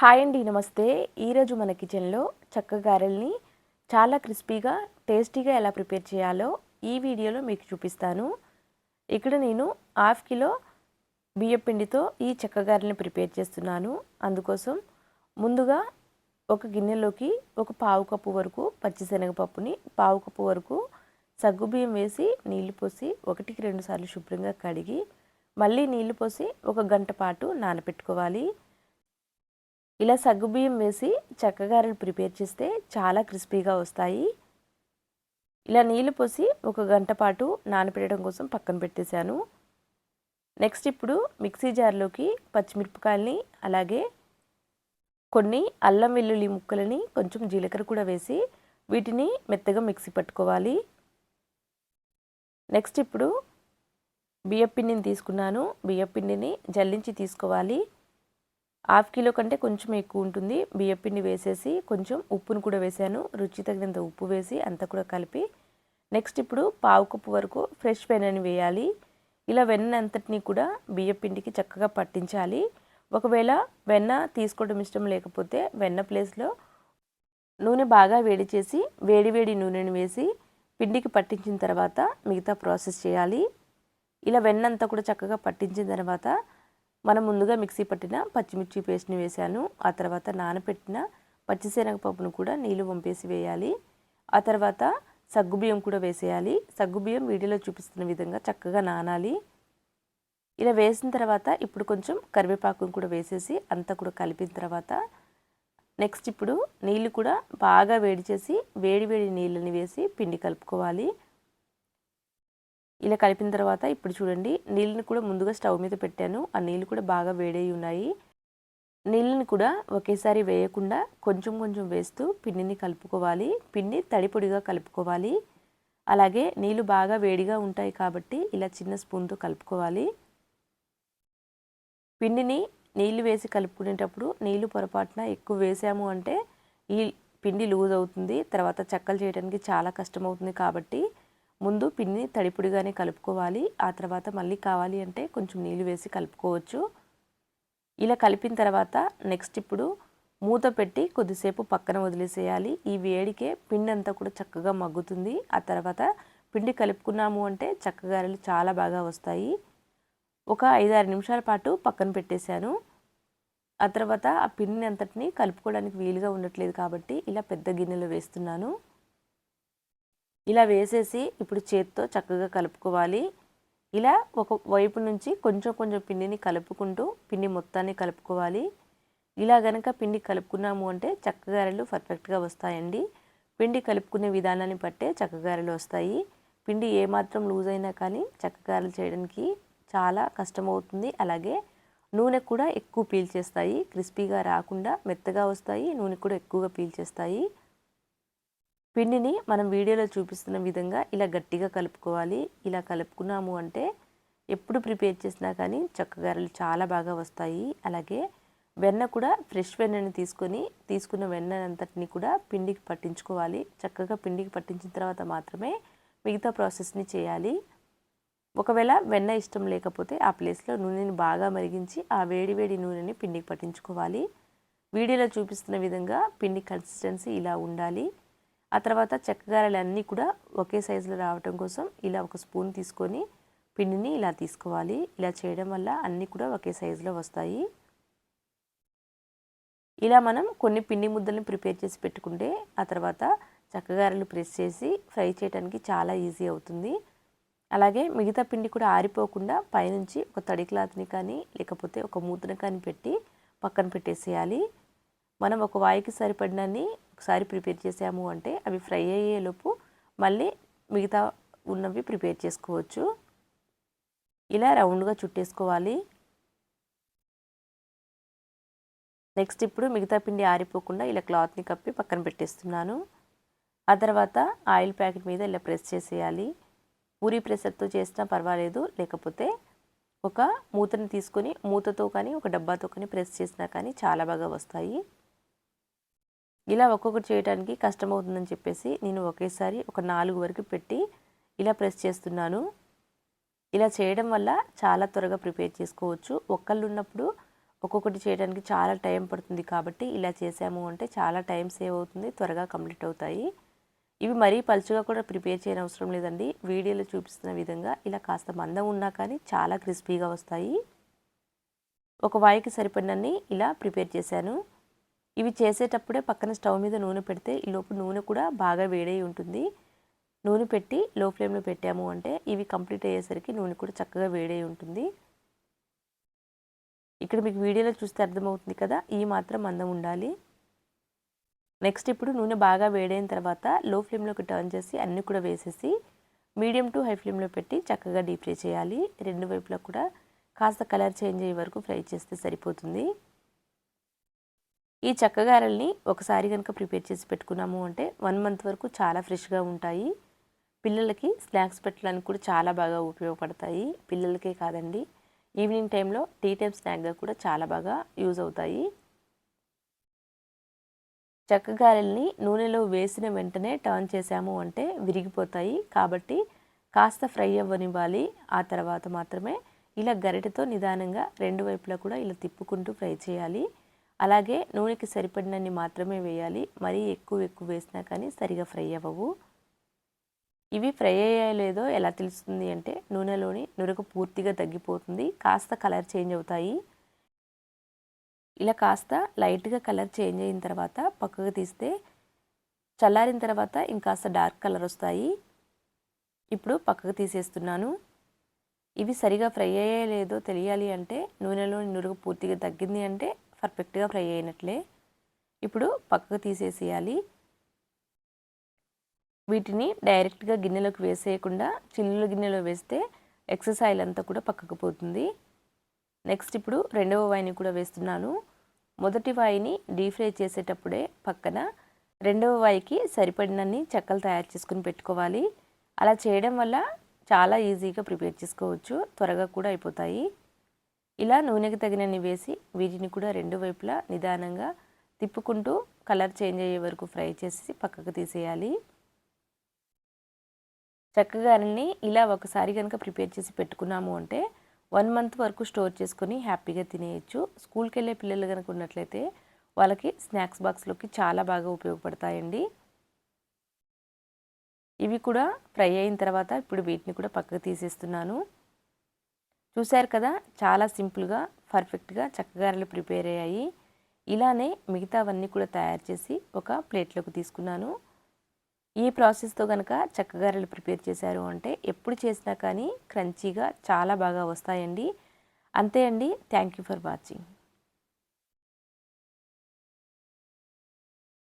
Hi అండి నమస్తే. ఈరోజు మన కిచెన్లో చెక్క గారెల్ని చాలా క్రిస్పీగా టేస్టీగా ఎలా ప్రిపేర్ చేయాలో ఈ వీడియోలో మీకు చూపిస్తాను. ఇక్కడ నేను హాఫ్ కిలో బియ్యపిండితో ఈ చెక్క గారెల్ని ప్రిపేర్ చేస్తున్నాను. అందుకోసం ముందుగా ఒక గిన్నెలోకి ఒక పావు కప్పు వరకు పచ్చిశనగపప్పుని పావు కప్పు వరకు సగ్గుబియ్యం వేసి నీళ్ళు పోసి ఒకటికి రెండు సార్లు శుభ్రంగా కడిగి మళ్ళీ నీళ్ళు పోసి ఒక గంట పాటు నానబెట్టుకోవాలి ఇలా సగ్గుబియ్యం వేసి చెక్కగారెలు ప్రిపేర్ చేస్తే చాలా క్రిస్పీగా వస్తాయి. ఇలా నీళ్ళు పోసి ఒక గంట పాటు నానబెట్టడం కోసం పక్కన పెట్టేశాను. నెక్స్ట్ ఇప్పుడు మిక్సీ జార్లోకి పచ్చిమిరపకాయలని అలాగే కొన్ని అల్లం వెల్లుల్లి ముక్కలని కొంచెం జీలకర్ర కూడా వేసి వీటిని మెత్తగా మిక్సీ పట్టుకోవాలి. నెక్స్ట్ ఇప్పుడు బియ్యపిండిని తీసుకున్నాను. బియ్యపిండిని జల్లించి తీసుకోవాలి. హాఫ్ కిలో కంటే కొంచెం ఎక్కువ ఉంటుంది. బియ్యపిండి వేసేసి కొంచెం ఉప్పును కూడా వేసాను. రుచి తగినంత ఉప్పు వేసి అంతా కూడా కలిపి. నెక్స్ట్ ఇప్పుడు పావు కప్పు వరకు ఫ్రెష్ వెన్నని వేయాలి. ఇలా వెన్న అంతటినీ కూడా బియ్యపిండికి చక్కగా పట్టించాలి. ఒకవేళ వెన్న తీసుకోవడం ఇష్టం లేకపోతే వెన్న ప్లేస్లో నూనె బాగా వేడి చేసి వేడి వేడి నూనెని వేసి పిండికి పట్టించిన తర్వాత మిగతా ప్రాసెస్ చేయాలి. ఇలా వెన్నంతా కూడా చక్కగా పట్టించిన తర్వాత మనం ముందుగా మిక్సీ పట్టిన పచ్చిమిర్చి పేస్ట్ని వేసాను ఆ తర్వాత నానబెట్టిన పచ్చిశనగపప్పును కూడా నీళ్ళు వంపేసి వేయాలి. ఆ తర్వాత సగ్గుబియ్యం కూడా వేసేయాలి. సగ్గుబియ్యం వీడియోలో చూపిస్తున్న విధంగా చక్కగా నానాలి. ఇలా వేసిన తర్వాత ఇప్పుడు కొంచెం కరివేపాకును కూడా వేసేసి అంతా కూడా కలిపిన తర్వాత నెక్స్ట్ ఇప్పుడు నీళ్ళు కూడా బాగా వేడి చేసి వేడి వేడి నీళ్ళని వేసి పిండి కలుపుకోవాలి. ఇలా కలిపిన తర్వాత ఇప్పుడు చూడండి నీళ్ళని కూడా ముందుగా స్టవ్ మీద పెట్టాను. ఆ నీళ్ళు కూడా బాగా వేడై ఉన్నాయి. నీళ్ళని కూడా ఒకేసారి వేయకుండా కొంచెం కొంచెం వేస్తూ పిండిని కలుపుకోవాలి. పిండి తడిపొడిగా కలుపుకోవాలి. అలాగే నీళ్ళు బాగా వేడిగా ఉంటాయి కాబట్టి ఇలా చిన్న స్పూన్తో కలుపుకోవాలి. పిండిని నీళ్ళు వేసి కలుపుకునేటప్పుడు నీళ్ళు పొరపాటున ఎక్కువ వేసాము అంటే ఈ పిండి లూజ్ అవుతుంది. తర్వాత చక్కలు చేయడానికి చాలా కష్టం అవుతుంది కాబట్టి ముందు పిండిని తడిపుడిగానే కలుపుకోవాలి. ఆ తర్వాత మళ్ళీ కావాలి అంటే కొంచెం నీళ్ళు వేసి కలుపుకోవచ్చు. ఇలా కలిపిన తర్వాత నెక్స్ట్ ఇప్పుడు మూత పెట్టి కొద్దిసేపు పక్కన వదిలేసేయాలి. ఈ వేడికే పిండి అంతా కూడా చక్కగా మగ్గుతుంది. ఆ తర్వాత పిండి కలుపుకున్నాము అంటే చక్కగారెలు చాలా బాగా వస్తాయి. ఒక ఐదారు నిమిషాల పాటు పక్కన పెట్టేశాను. ఆ తర్వాత ఆ పిండిని అంతటిని కలుపుకోవడానికి వీలుగా ఉండట్లేదు కాబట్టి ఇలా పెద్ద గిన్నెలో వేస్తున్నాను. ఇలా వేసేసి ఇప్పుడు చేత్తో చక్కగా కలుపుకోవాలి. ఇలా ఒక వైపు నుంచి కొంచెం కొంచెం పిండిని కలుపుకుంటూ పిండి మొత్తాన్ని కలుపుకోవాలి. ఇలా గనక పిండి కలుపుకున్నాము అంటే చక్కగారెలు పర్ఫెక్ట్గా వస్తాయండి. పిండి కలుపుకునే విధానాన్ని బట్టే చక్కగారెలు వస్తాయి. పిండి ఏమాత్రం లూజ్ అయినా కానీ చక్కగారెలు చేయడానికి చాలా కష్టమవుతుంది. అలాగే నూనె కూడా ఎక్కువ పీల్చేస్తాయి. క్రిస్పీగా రాకుండా మెత్తగా వస్తాయి. నూనె కూడా ఎక్కువగా పీల్చేస్తాయి. పిండిని మనం వీడియోలో చూపిస్తున్న విధంగా ఇలా గట్టిగా కలుపుకోవాలి. ఇలా కలుపుకున్నాము అంటే ఎప్పుడు ప్రిపేర్ చేసినా కానీ చక్కగారలు చాలా బాగా వస్తాయి. అలాగే వెన్న కూడా ఫ్రెష్ వెన్నని తీసుకొని తీసుకున్న వెన్న అంతటిని కూడా పిండికి పట్టించుకోవాలి. చక్కగా పిండికి పట్టించిన తర్వాత మాత్రమే మిగతా ప్రాసెస్ని చేయాలి. ఒకవేళ వెన్న ఇష్టం లేకపోతే ఆ ప్లేస్లో నూనెని బాగా మరిగించి ఆ వేడి వేడి నూనెని పిండికి పట్టించుకోవాలి. వీడియోలో చూపిస్తున్న విధంగా పిండి కన్సిస్టెన్సీ ఇలా ఉండాలి. ఆ తర్వాత చెక్కగారలన్నీ కూడా ఒకే సైజులో రావటం కోసం ఇలా ఒక స్పూన్ తీసుకొని పిండిని ఇలా తీసుకోవాలి. ఇలా చేయడం వల్ల అన్నీ కూడా ఒకే సైజులో వస్తాయి. ఇలా మనం కొన్ని పిండి ముద్దలను ప్రిపేర్ చేసి పెట్టుకుంటే ఆ తర్వాత చక్కగారలు ప్రెస్ చేసి ఫ్రై చేయడానికి చాలా ఈజీ అవుతుంది. అలాగే మిగతా పిండి కూడా ఆరిపోకుండా పైనుంచి ఒక తడి క్లాత్ని కానీ లేకపోతే ఒక మూతను కానీ పెట్టి పక్కన పెట్టేసేయాలి. మనం ఒక వాయికి సరిపడినన్ని ఒకసారి ప్రిపేర్ చేసాము అంటే అవి ఫ్రై అయ్యేలోపు మళ్ళీ మిగతా ఉన్నవి ప్రిపేర్ చేసుకోవచ్చు. ఇలా రౌండ్గా చుట్టేసుకోవాలి. నెక్స్ట్ ఇప్పుడు మిగతా పిండి ఆరిపోకుండా ఇలా క్లాత్ని కప్పి పక్కన పెట్టేస్తున్నాను. ఆ తర్వాత ఆయిల్ ప్యాకెట్ మీద ఇలా ప్రెస్ చేసేయాలి. పూరి ప్రెషర్తో చేసినా పర్వాలేదు. లేకపోతే ఒక మూతని తీసుకొని మూతతో కానీ ఒక డబ్బాతో కానీ ప్రెస్ చేసినా కానీ చాలా బాగా వస్తాయి. ఇలా ఒక్కొక్కటి చేయడానికి కష్టమవుతుందని చెప్పేసి నేను ఒకేసారి ఒక నాలుగు వరకు పెట్టి ఇలా ప్రెస్ చేస్తున్నాను. ఇలా చేయడం వల్ల చాలా త్వరగా ప్రిపేర్ చేసుకోవచ్చు. ఒక్కళ్ళు ఉన్నప్పుడు ఒక్కొక్కటి చేయడానికి చాలా టైం పడుతుంది కాబట్టి ఇలా చేసాము అంటే చాలా టైం సేవ్ అవుతుంది త్వరగా కంప్లీట్ అవుతాయి. ఇవి మరీ పలుచగా కూడా ప్రిపేర్ చేయని అవసరం లేదండి. వీడియోలో చూపిస్తున్న విధంగా ఇలా కాస్త మందం ఉన్నా కానీ చాలా క్రిస్పీగా వస్తాయి. ఒక వాయికి సరిపడినన్ని ఇలా ప్రిపేర్ చేశాను. ఇవి చేసేటప్పుడే పక్కన స్టవ్ మీద నూనె పెడితే ఈ లోపు నూనె కూడా బాగా వేడై ఉంటుంది. నూనె పెట్టి లో ఫ్లేమ్లో పెట్టాము అంటే ఇవి కంప్లీట్ అయ్యేసరికి నూనె కూడా చక్కగా వేడై ఉంటుంది. ఇక్కడ మీకు వీడియోలో చూస్తే అర్థమవుతుంది కదా ఈ మాత్రం మందం ఉండాలి. నెక్స్ట్ ఇప్పుడు నూనె బాగా వేడైన తర్వాత లో ఫ్లేమ్లోకి టర్న్ చేసి అన్నీ కూడా వేసేసి మీడియం టు హై ఫ్లేమ్లో పెట్టి చక్కగా డీప్ ఫ్రై చేయాలి. రెండు వైపులా కూడా కాస్త కలర్ చేంజ్ అయ్యే వరకు ఫ్రై చేస్తే సరిపోతుంది. ఈ చక్కగారల్ని ఒకసారి కనుక ప్రిపేర్ చేసి పెట్టుకున్నాము అంటే వన్ మంత్ వరకు చాలా ఫ్రెష్గా ఉంటాయి. పిల్లలకి స్నాక్స్ పెట్టడానికి కూడా చాలా బాగా ఉపయోగపడతాయి. పిల్లలకే కాదండి ఈవినింగ్ టైంలో టీ టైం స్నాక్గా కూడా చాలా బాగా యూజ్ అవుతాయి. చెక్కగారెల్ని నూనెలో వేసిన వెంటనే టర్న్ చేసాము అంటే విరిగిపోతాయి. కాబట్టి కాస్త ఫ్రై అవ్వనివ్వాలి. ఆ తర్వాత మాత్రమే ఇలా గరిటెతో నిదానంగా రెండు వైపులా కూడా ఇలా తిప్పుకుంటూ ఫ్రై చేయాలి. అలాగే నూనెకి సరిపడినన్ని మాత్రమే వేయాలి. మరీ ఎక్కువ ఎక్కువ వేసినా కానీ సరిగా ఫ్రై అవ్వవు. ఇవి ఫ్రై అయ్యాయో లేదో ఎలా తెలుస్తుంది అంటే నూనెలోని నురగ పూర్తిగా తగ్గిపోతుంది. కాస్త కలర్ చేంజ్ అవుతాయి. ఇలా కాస్త లైట్గా కలర్ చేంజ్ అయిన తర్వాత పక్కకు తీస్తే చల్లారిన తర్వాత ఇంకాస్త డార్క్ కలర్ వస్తాయి. ఇప్పుడు పక్కకు తీసేస్తున్నాను. ఇవి సరిగా ఫ్రై అయ్యాయో లేదో తెలియాలి అంటే నూనెలోని నురుగు పూర్తిగా తగ్గింది అంటే పర్ఫెక్ట్గా ఫ్రై అయినట్లే. ఇప్పుడు పక్కకు తీసేసేయాలి. వీటిని డైరెక్ట్గా గిన్నెలోకి వేసేయకుండా చిల్లుల గిన్నెలో వేస్తే ఎక్సెస్ ఆయిల్ అంతా కూడా పక్కకు పోతుంది. నెక్స్ట్ ఇప్పుడు రెండవ వాయిని కూడా వేస్తున్నాను. మొదటి వాయిని డీప్ ఫ్రై చేసేటప్పుడే పక్కన రెండవ వాయికి సరిపడినన్ని చెక్కలు తయారు చేసుకుని పెట్టుకోవాలి. అలా చేయడం వల్ల చాలా ఈజీగా ప్రిపేర్ చేసుకోవచ్చు. త్వరగా కూడా అయిపోతాయి. ఇలా నూనెకి తగినన్ని వేసి వీటిని కూడా రెండు వైపులా నిదానంగా తిప్పుకుంటూ కలర్ చేంజ్ అయ్యే వరకు ఫ్రై చేసి పక్కకు తీసేయాలి. చక్కగారల్ని ఇలా ఒకసారి కనుక ప్రిపేర్ చేసి పెట్టుకున్నాము అంటే వన్ మంత్ వరకు స్టోర్ చేసుకుని హ్యాపీగా తినేయచ్చు. స్కూల్కి వెళ్ళే పిల్లలు కనుక ఉన్నట్లయితే వాళ్ళకి స్నాక్స్ బాక్స్లోకి చాలా బాగా ఉపయోగపడతాయండి. ఇవి కూడా ఫ్రై అయిన తర్వాత ఇప్పుడు వీటిని కూడా పక్కకు తీసేస్తున్నాను. చూశారు కదా? చాలా సింపుల్గా పర్ఫెక్ట్గా చక్కగారలు ప్రిపేర్ అయ్యాయి. ఇలానే మిగతావన్నీ కూడా తయారు చేసి ఒక ప్లేట్లోకి తీసుకున్నాను. ఈ ప్రాసెస్తో కనుక చక్కగారలు ప్రిపేర్ చేశారు అంటే ఎప్పుడు చేసినా కానీ క్రంచీగా చాలా బాగా వస్తాయండి. అంతే అండి. Thank you for watching.